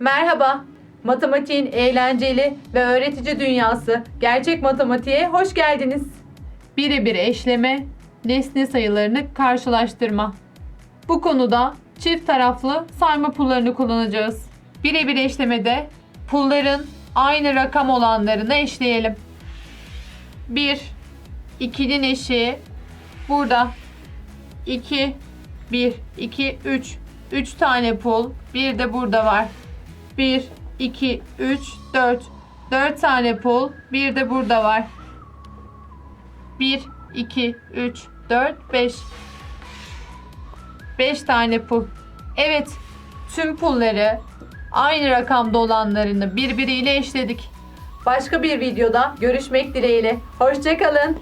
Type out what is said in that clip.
Merhaba. Matematiğin eğlenceli ve öğretici dünyası gerçek matematiğe hoş geldiniz. Birebir eşleme, nesne sayılarını karşılaştırma. Bu konuda çift taraflı sayma pullarını kullanacağız. Birebir eşlemede pulların aynı rakam olanlarını eşleyelim. 1 2'nin eşiği burada 2 1 2 3 3 tane pul bir de burada var 1 2 3 4 4 tane pul bir de burada var. 1 2 3 4 5 5 tane pul. Evet tüm pulları aynı rakamda olanlarını birbiriyle eşledik. Başka bir videoda görüşmek dileğiyle. Hoşçakalın